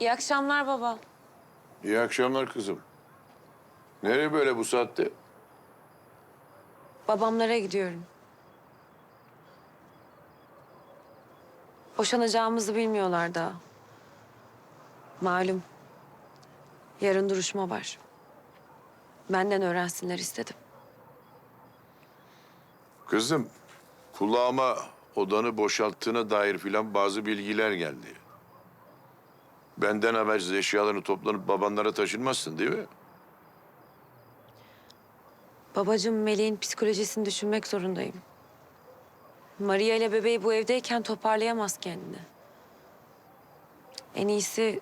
İyi akşamlar baba. İyi akşamlar kızım. Nereye böyle bu saatte? Babamlara gidiyorum. Boşanacağımızı bilmiyorlar daha. Malum. Yarın duruşma var. Benden öğrensinler istedim. Kızım, kulağıma odanı boşalttığına dair filan bazı bilgiler geldi. Benden habersiz eşyalarını toplanıp babanlara taşınmazsın değil mi? Babacığım Meleğin psikolojisini düşünmek zorundayım. Maria ile bebeği bu evdeyken toparlayamaz kendini. En iyisi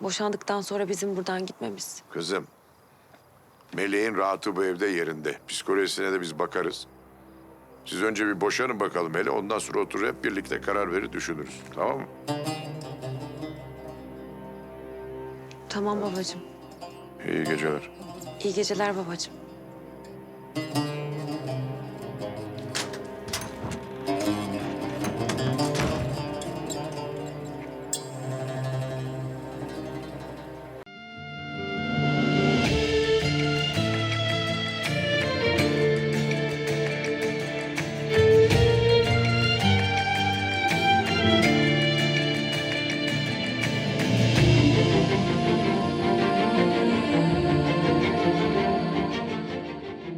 boşandıktan sonra bizim buradan gitmemiz. Kızım, Meleğin rahatı bu evde yerinde. Psikolojisine de biz bakarız. Siz önce bir boşanın bakalım hele. Ondan sonra oturur hep birlikte karar verir düşünürüz. Tamam mı? Tamam babacığım. İyi geceler. İyi geceler babacığım.